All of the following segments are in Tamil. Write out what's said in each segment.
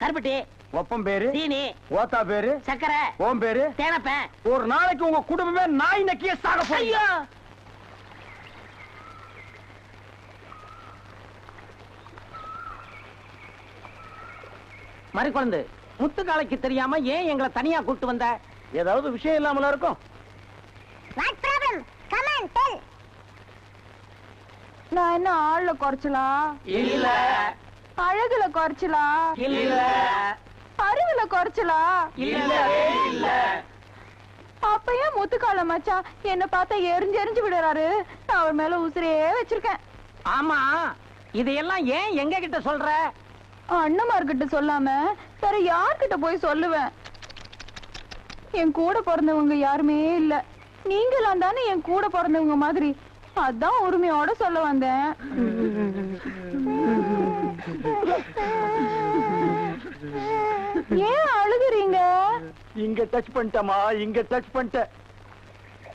கருப்பட்டி ஒப்பம் பேரு சீனி ஓத்தா பேரு சக்கரை ஓம் பேரு தேனப்பேன் ஒரு நாளைக்கு உங்க குடும்பமே நாய் நக்கிய சாக போறீங்க ஐயோ! மறுக்குழந்து முத்துக்காலைக்கு தெரியாம ஏன் எங்களை தனியா கூட்டு வந்த? ஏதாவது விஷயம் இல்லாமல இருக்கும்? What problem come on tell நான் என்ன ஆள்ல குறைச்சலா? இல்ல. அழகுல குறைச்சலா? இல்ல. அறிவுல குறைச்சலா? இல்லவே இல்ல. அப்ப ஏன் முத்துக்கால மச்சான் என்ன பார்த்தா எரிஞ்சு எரிஞ்சு விடுறாரு? நான் அவர் மேல உசிரியே வச்சிருக்கேன். ஆமா. இதையெல்லாம் ஏன் எங்க கிட்ட சொல்ற அண்ணமார்கிட்ட சொல்லாம வேற யார்கிட்ட போய் சொல்லுவேன்? என் கூட பிறந்தவங்க யாருமே இல்ல. நீங்களாம் தானே என் கூட பிறந்தவங்க மாதிரி. அதான் உரிமையோட சொல்ல வந்தேன். ஏன் அழுகுறீங்க? இங்க டச் பண்ணிட்டமா இங்க டச் பண்ணிட்ட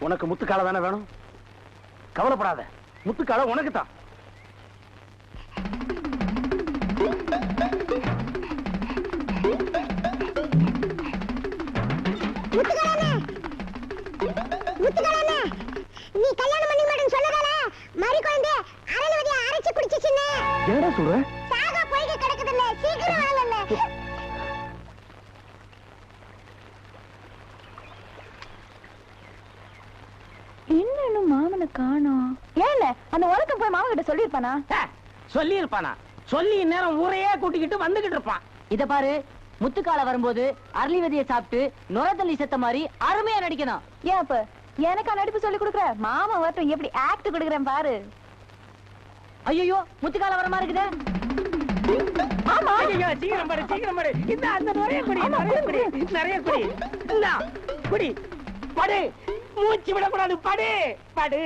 உனக்கு முத்துக்கால தானே வேணும்? கவலைப்படாத முத்துக்கால உனக்கு தான். நீ கல்யாணம் பண்ணி மாட்டேன்னு சொல்லதால மறி குழந்தை அரளவதிய அரைச்சு குடிச்சிச்சுன்னு என்னடா சொல்ற? இன்னும் மாமனை காணோம் ஏன்ல? அந்த உலகம் போய் மாமன் கிட்ட சொல்லிருப்பானா சொல்லி இருப்பானா சொல்லி இந்நேரம் ஊரையே கூட்டிக்கிட்டு வந்துகிட்டு இருப்பான். இத பாரு முத்துக்கால வரும்போது அரளிவதியை சாப்பிட்டு நுரத்தள்ளி செத்த மாதிரி அருமையா நடிக்கணும். ஏன் அப்ப? எனக்கா நடிப்பு சொல்லி கொடுக்குற? மாமா வரட்டும் எப்படி ஆக்ட் கொடுக்குறேன் பாரு. ஐயோ முத்துக்கால வர மாதிரி இருக்குதே. ஆமா. ஐயோ சீக்கிரம் பாரு சீக்கிரம் பாரு இந்த அந்த நிறைய குடி நிறைய குடி நிறைய குடி. இந்த குடி. படு. மூச்சு விடக்கூடாது. படு. படு.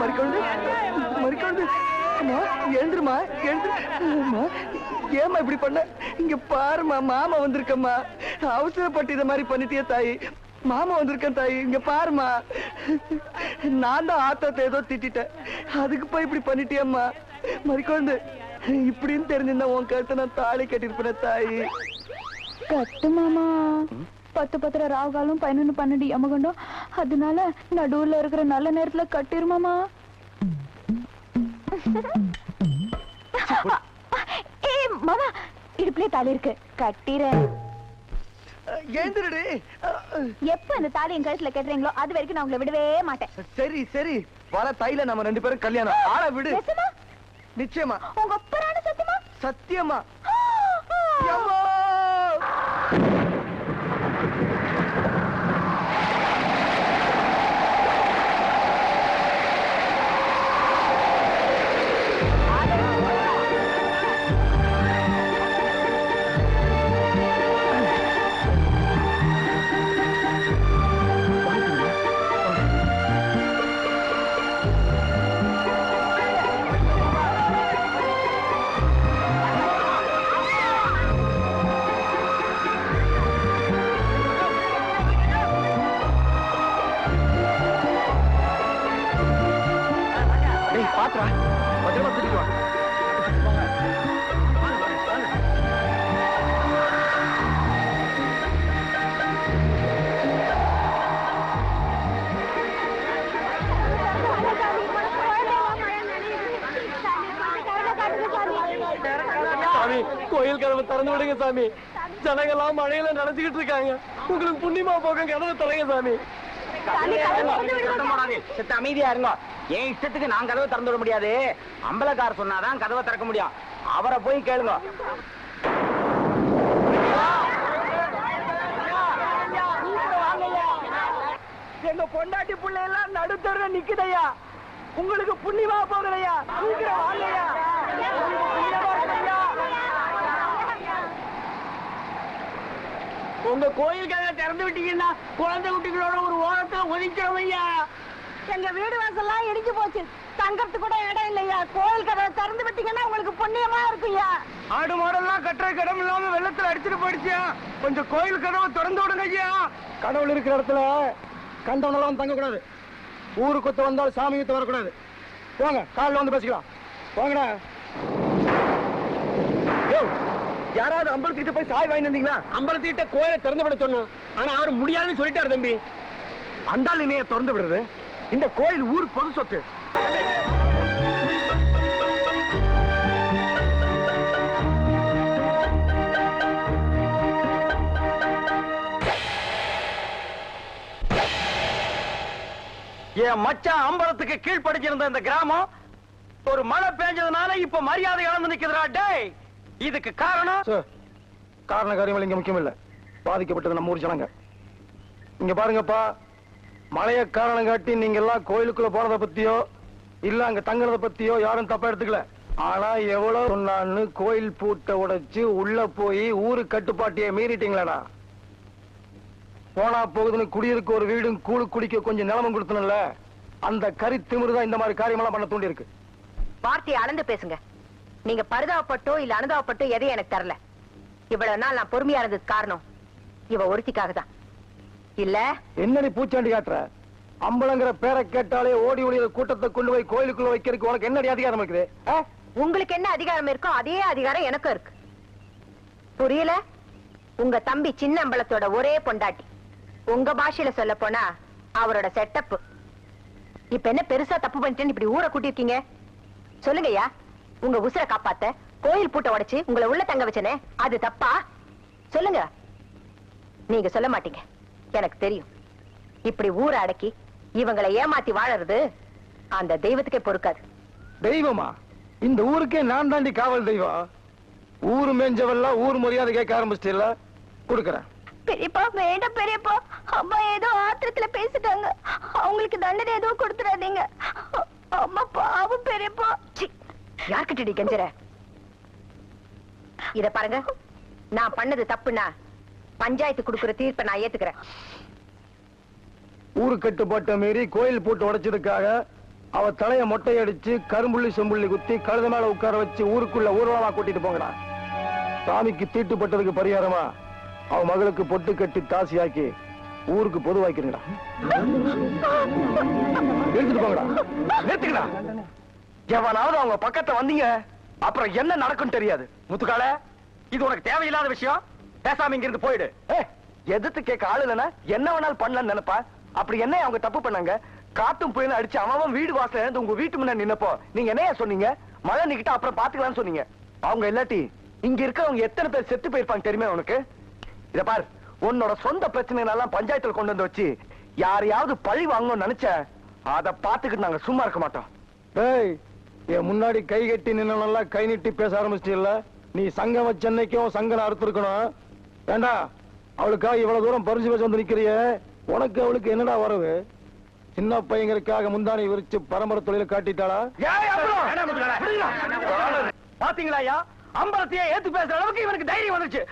மறிக்கொண்டு மறிக்கொண்டு. அம்மா எழுந்துருமா எழுந்துரு. அம்மா, ஏம்மா இப்படி பண்ண? இங்க பாருமா மாமா வந்திருக்கம்மா. அவசரப்பட்டு இத மாதிரி பண்ணிட்டியே தாய். மாமா வந்திருக்கேன் தாய் இங்க பாருமா நான் தான் ஆத்தத்தை ஏதோ திட்டிட்டேன். அதுக்கு போய் இப்படி பண்ணிட்டியம்மா. மறிக்கொண்டு இப்படின்னு தெரிஞ்சிருந்தா உன் கருத்தை நான் தாலி கட்டிருப்பேன் தாய். கட்டு மாமா. பத்து பத்திர ராவுகாலும் பதினொன்னு பன்னெண்டு யமகண்டம். அதனால நடுவுல இருக்கிற நல்ல நேரத்துல கட்டிரு மாமா. ஏ மாமா இடுப்புலயே தாலி இருக்கு. கட்டிறேன். எழுந்துருடி எப்ப இந்த தாலி என் கழுத்துல கட்டுறீங்களோ அது வரைக்கும் நான் உங்களை விடவே மாட்டேன். சரி சரி. வர தைல நம்ம ரெண்டு பேரும் கல்யாணம். ஆள விடு? நிச்சயமா. உங்க ஒப்பரான சத்தியமா? சத்தியமா. பத்திரமா? வா. சாமி கோயில் கதவை திறந்து விடுங்க சாமி. ஜனங்கள்லாம் மழையில நடந்துகிட்டு இருக்காங்க. உங்களுக்கு புண்ணியமா போக கதவை திறங்க சாமி. சித்த அமைதியா இருங்க. என் இஷ்டத்துக்கு நான் கதவை திறந்து விட முடியாது. அம்பலக்கார சொன்னாதான் கதவை திறக்க முடியும். அவரை போய் கேளுங்க. எங்க பொண்டாட்டி புள்ள எல்லாம் நடுத்தர நிக்குதையா? உங்களுக்கு புண்ணியமா போகலையா? சீக்கிரம் வாங்கய்யா புண்ணியமா இருக்குய்யா. உங்க கோயில் கதை திறந்து விட்டீங்கன்னா குழந்தை குட்டிகளோட ஒரு ஓரத்தை ஒதுக்கிறோம் ஐயா. எங்க வீடு வாசல்லாம் இடிஞ்சு போச்சு. தங்கறதுக்கு கூட இடம் இல்லையா? கோயில் கதவை திறந்து விட்டீங்கன்னா உங்களுக்கு புண்ணியமா இருக்குயா ஆடு மாடெல்லாம் கட்டுற இடம் இல்லாம வெள்ளத்துல அடிச்சுட்டு போயிடுச்சியா? கொஞ்சம் கோயில் கதவை திறந்து விடுங்க ஐயா. கடவுள் இருக்கிற இடத்துல கண்டவனெல்லாம் தங்க கூடாது ஊரு குத்து வந்தாலும் சாமி குத்து வரக்கூடாது. போங்க காலைல வந்து பேசிக்கலாம். வாங்கடா யோவ், யாராவது அம்பலத்துக்கிட்ட போய் சாய் வாங்கி வந்தீங்களா? அம்பலத்திட்ட கோயிலை திறந்து விட சொன்னோம். ஆனா அவர் முடியாதுன்னு சொல்லிட்டாரு தம்பி. அந்தாள் இணைய திறந்து விடுறது? இந்த கோயில் ஊர் பொது சொத்து. என் மச்சான் அம்பலத்துக்கு கீழ்ப்படிச்சிருந்த இந்த கிராமம் ஒரு மழை பெஞ்சதுனால இப்ப மரியாதை இழந்து நிக்குதுடா டேய். இதுக்கு காரணம்? காரண காரியங்கள் இங்க முக்கியம் இல்ல பாதிக்கப்பட்டது நம்ம ஊர் ஜனங்க. இங்க பாருங்கப்பா மழைய காரணம் காட்டி நீங்க எல்லாம் கோயிலுக்குள்ள போறத பத்தியோ இல்ல அங்க தங்குறத பத்தியோ யாரும் தப்பா எடுத்துக்கல. ஆனா எவ்வளவு சொன்னான்னு கோயில் பூட்டை உடைச்சு உள்ள போய் ஊரு கட்டுப்பாட்டையே மீறிட்டீங்களாடா. போனா போகுதுன்னு குடியிருக்க ஒரு வீடும் கூழு குடிக்க கொஞ்சம் நிலமும் கொடுத்தனும்ல அந்த கறி திமிருதான் இந்த மாதிரி காரியமெல்லாம் பண்ண தூண்டி இருக்கு வார்த்தையை அளந்து பேசுங்க. நீங்க பரிதாபப்பட்டோ இல்ல அனுதாபப்பட்டோ எதையும் எனக்கு தரல. இவ்வளவு நாள் நான் பொறுமையா இருந்ததுக்கு காரணம் இவ ஒருத்திக்காக தான். இல்ல? என்ன நீ பூச்சாண்டி காட்டுற? அம்பலங்கிற பேரை கேட்டாலே ஓடி ஓடி கூட்டத்தை கொண்டு போய் கோயிலுக்குள்ள வைக்கிறதுக்கு உனக்கு என்னடி அதிகாரம் இருக்குது? உங்களுக்கு என்ன அதிகாரம் இருக்கோ அதே அதிகாரம் எனக்கும் இருக்கு. புரியல? உங்க தம்பி சின்ன அம்பலத்தோட ஒரே பொண்டாட்டி. உங்க பாஷையில சொல்ல போனா அவரோட செட்டப் இப்ப என்ன பெருசா தப்பு பண்ணிட்டேன்னு இப்படி ஊரை கூட்டிருக்கீங்க சொல்லுங்கய்யா. உங்க உசுரை காப்பாத்த கோயில் பூட்டை உடைச்சு உங்களை உள்ள தங்க வச்சனே அது தப்பா? சொல்லுங்க. நீங்க சொல்ல மாட்டீங்க. எனக்கு தெரியும். இப்படி ஊரை அடக்கி இவங்களை ஏமாத்தி வாழறது அந்த தெய்வத்துக்கே பொறுக்காது. தெய்வமா? இந்த ஊருக்கே நான் தாண்டி காவல் தெய்வம். ஊரு மேஞ்சவெல்லாம் ஊர் மரியாதை கேட்க ஆரம்பிச்சிட்டல கொடுக்கறேன். பெரியப்பா வேண்டாம் பெரியப்பா. அம்மா ஏதோ ஆத்திரத்துல பேசிட்டாங்க. அவங்களுக்கு தண்டனை எதுவும் கொடுத்துடாதீங்க. அம்மா பாவம் பெரியப்பா. சி, யார்கிட்டடி கெஞ்சற? இத பாருங்க. நான் பண்ணது தப்புனா பஞ்சாயத்து குடுக்குற தீர்ப்பை நான் ஏத்துக்கிறேன். ஊரு போட்ட மீறி கோயில் போட்டு உடைச்சதுக்காக அவ தலைய மொட்டை அடிச்சு கரும்புள்ளி செம்புள்ளி குத்தி கழுத மேல உட்கார வச்சு ஊருக்குள்ள ஊர்வலமா கூட்டிட்டு போங்கடா. சாமிக்கு தீட்டுப்பட்டதுக்கு பரிகாரமா அவ மகளுக்கு பொட்டு கட்டி தாசியாக்கி ஊருக்கு பொதுவாக்கிறீங்களா எடுத்துட்டு போங்கடா. நிறுத்துக்கடா எவனாவது அவங்க பக்கத்துல வந்தீங்க அப்புறம் என்ன நடக்கும் தெரியாது. முத்துக்கால இது உனக்கு தேவையில்லாத விஷயம். பேசாம இங்க இருந்து போயிடு எதிர்த்து கேட்க ஆளு இல்லைன்னா என்ன வேணாலும் பண்ணலாம்னு நினைப்பா? அப்படி என்ன அவங்க தப்பு பண்ணாங்க? காட்டும் புயலும் அடிச்சு அவன் அவன் வீடு வாசல இருந்து உங்க வீட்டு முன்னாடி நின்னப்போ நீங்க என்ன சொன்னீங்க? மழை நிக்கிட்ட அப்புறம் பாத்துக்கலாம்னு சொன்னீங்க. அவங்க இல்லாட்டி இங்க இருக்கிறவங்க எத்தனை பேர் செத்து போயிருப்பாங்க தெரியுமா உனக்கு? இத பாரு உன்னோட சொந்த பிரச்சனைகளெல்லாம் பஞ்சாயத்துல கொண்டு வந்து வச்சு யாரையாவது பழி வாங்கணும்னு நினைச்ச அதை பாத்துக்கிட்டு நாங்க சும்மா இருக்க மாட்டோம். என் முன்னாடி கை கட்டி நின்னா கை நீட்டி பேச ஆரம்பிச்சிட்டீல்ல நீ சங்கம் வச்சன்னைக்கும் சங்கன அறுத்திருக்கணும். ஏண்டா அவளுக்காக இவ்வளவு தூரம் பரிசு பேச வந்து நிக்கிறியே? உனக்கு அவளுக்கு என்னடா வரவு? சின்ன பையங்களுக்காக முந்தானை விரிச்சு பரம்பரை தொழில காட்டிட்டாளா? பாத்தீங்களா அம்பலத்தையே ஏத்து பேசுற அளவுக்கு இவனுக்கு தைரியம் வந்துச்சு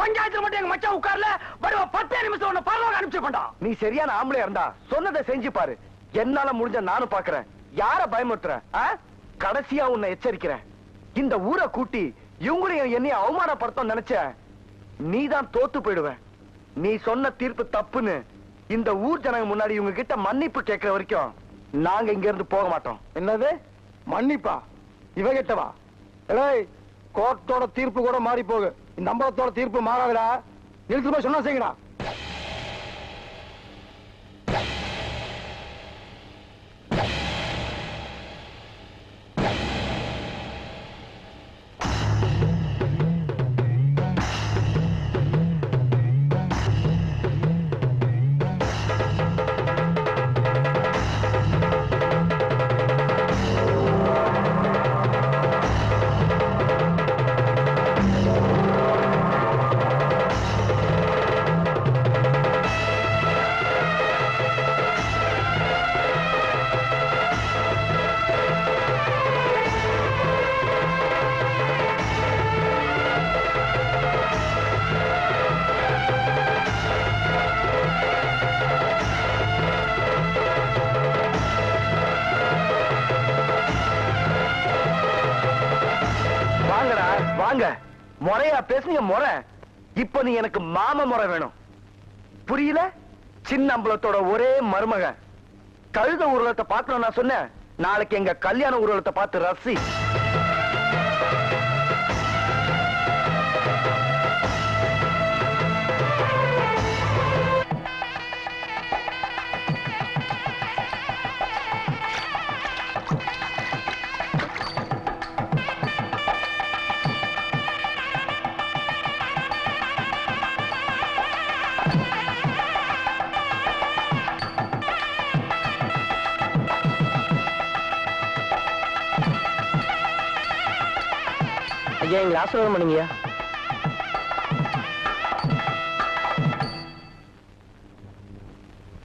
பஞ்சாயத்துல மட்டும் எங்க மச்சான் உட்கார்ல வருவ பத்தே நிமிஷம் உன்னை பரவாக அனுப்பிச்சு நீ சரியான ஆம்பளையா இருந்தா சொன்னதை செஞ்சு பாரு. என்னால முடிஞ்ச நானும் பாக்குறேன். யார பயமுறுத்துறேன்? கடைசியா உன்னை எச்சரிக்கிறேன். இந்த ஊரை கூட்டி இவங்களையும் என்னைய அவமானப்படுத்தும் நினைச்ச நீதான் தோத்து போயிடுவ நீ சொன்ன தீர்ப்பு தப்புன்னு இந்த ஊர் ஜனங்க முன்னாடி இவங்க கிட்ட மன்னிப்பு கேட்கிற வரைக்கும் நாங்க இங்க இருந்து போக மாட்டோம். என்னது? மன்னிப்பா? இவ கிட்டவா ஏய் கோர்ட்டோட தீர்ப்பு கூட மாறி போகு இந்த அம்பலத்தோட தீர்ப்பு மாறாதுடா. நிறுத்து போய் சொன்னா செய்யடா வாங்க. முறையா பேசுனீங்க முறை. இப்ப நீ எனக்கு மாம முறை வேணும். புரியல? சின்ன அம்பலத்தோட ஒரே மருமக. கழுத ஊர்வலத்தை பார்க்கணும் நான் சொன்னேன். நாளைக்கு எங்க கல்யாண ஊர்வலத்தை பார்த்து ரசி. ஐயா எங்களை ஆசீர்வாதம் பண்ணுங்கய்யா